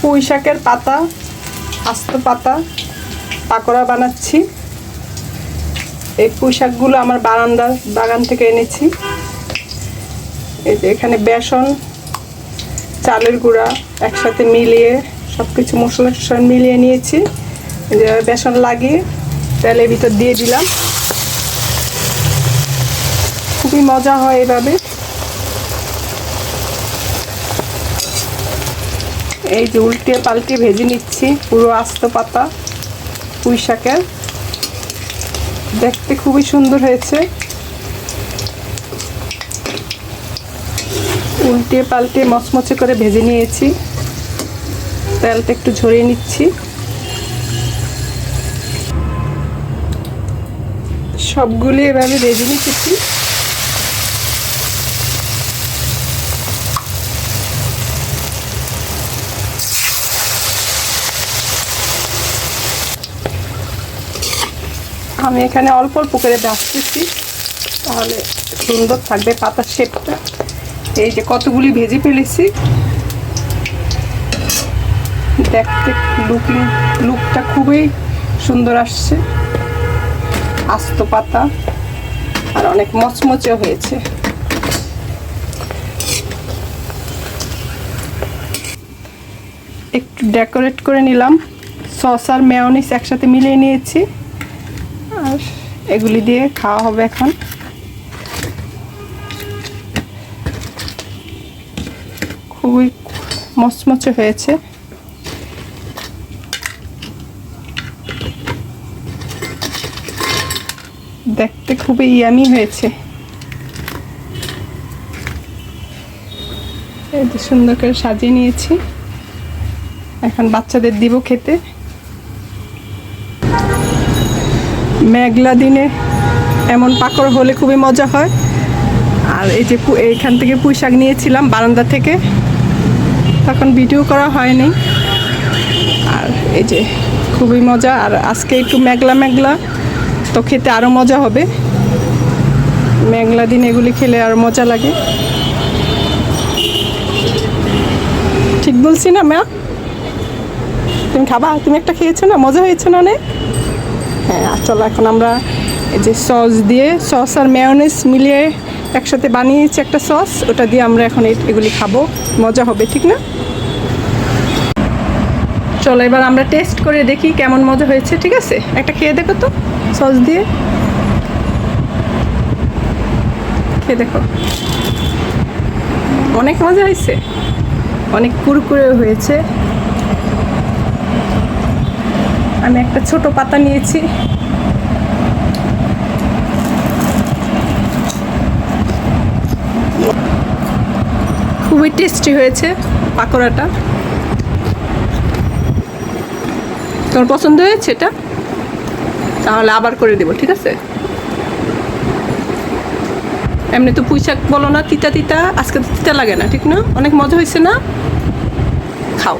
পুঁই শাকের পাতা, আস্ত পাতা, পাকোড়া বানাচ্ছি। এই পুঁই শাকগুলো আমার বারান্দার বাগান থেকে এনেছি। এই যে এখানে বেসন, চালের গুঁড়া একসাথে মিলিয়ে সব কিছু মশলা টশলা মিলিয়ে নিয়েছি। বেসন লাগিয়ে তেলের ভিতর দিয়ে দিলাম। খুবই মজা হয় এভাবে। এই যে উল্টে পাল্টে ভেজে নিচ্ছি পুরো আস্ত পাতা পুঁই শাকের। দেখতে খুবই সুন্দর হয়েছে। উল্টে পাল্টে মচমচে করে ভেজে নিয়েছি। তেলটা একটু ঝরিয়ে নিচ্ছি। সবগুলি এভাবে ভেজে নিতেছি আমি এখানে অল্প অল্প করে বাঁচতেছি তাহলে সুন্দর থাকবে পাতার শেপটা এই যে কতগুলি ভেজে ফেলেছি। দেখতে লুকিং লুকটা খুবই সুন্দর আসছে। আস্ত পাতা। আর অনেক মচমচে হয়েছে। একটু ডেকোরেট করে নিলাম। সস আর মেয়নিস একসাথে মিলিয়ে নিয়েছি। আর এগুলি দিয়ে খাওয়া হবে এখন। খুবই মচমচে হয়েছে। দেখতে খুবই ইয়ামি হয়েছে। সুন্দর করে সাজিয়ে নিয়েছি। এখন বাচ্চাদের দিব খেতে। মেঘলা দিনে এমন পাকড় হলে খুবই মজা হয়। আর এই যে এইখান থেকে পুঁই শাক নিয়েছিলাম বারান্দা থেকে। তখন ভিডিও করা হয়নি। আর এই যে খুবই মজা। আর আজকে একটু মেঘলা মেঘলা, তো খেতে আরও মজা হবে। মেঘলা দিন এগুলি খেলে আরও মজা লাগে। ঠিক বলছি না ম্যাম তুমি খাবা? তুমি একটা খেয়েছো না? মজা হয়েছে না অনেক? হ্যাঁ চলো এখন আমরা এই যে সস দিয়ে, সস আর মেয়নেস মিলিয়ে একসাথে বানিয়েছি একটা সস। ওটা দিয়ে আমরা এখন এগুলি খাব। মজা হবে, ঠিক না? চলো এবার আমরা টেস্ট করে দেখি কেমন মজা হয়েছে, ঠিক আছে? একটা খেয়ে দেখো তো, সস দিয়ে। খেয়ে দেখো। অনেক মজা হয়েছে। অনেক কুরকুরে হয়েছে। আমি একটা ছোট পাতা নিয়েছি। খুবই টেস্টি হয়েছে পাকোড়াটা। তোমার পছন্দ হয়েছে এটা? তাহলে আবার করে দেবো, ঠিক আছে? এমনি তো পুঁই শাক বলো না, তিতা তিতা, আজকে তো তিতা লাগে না, ঠিক না? অনেক মজা হয়েছে না? খাও।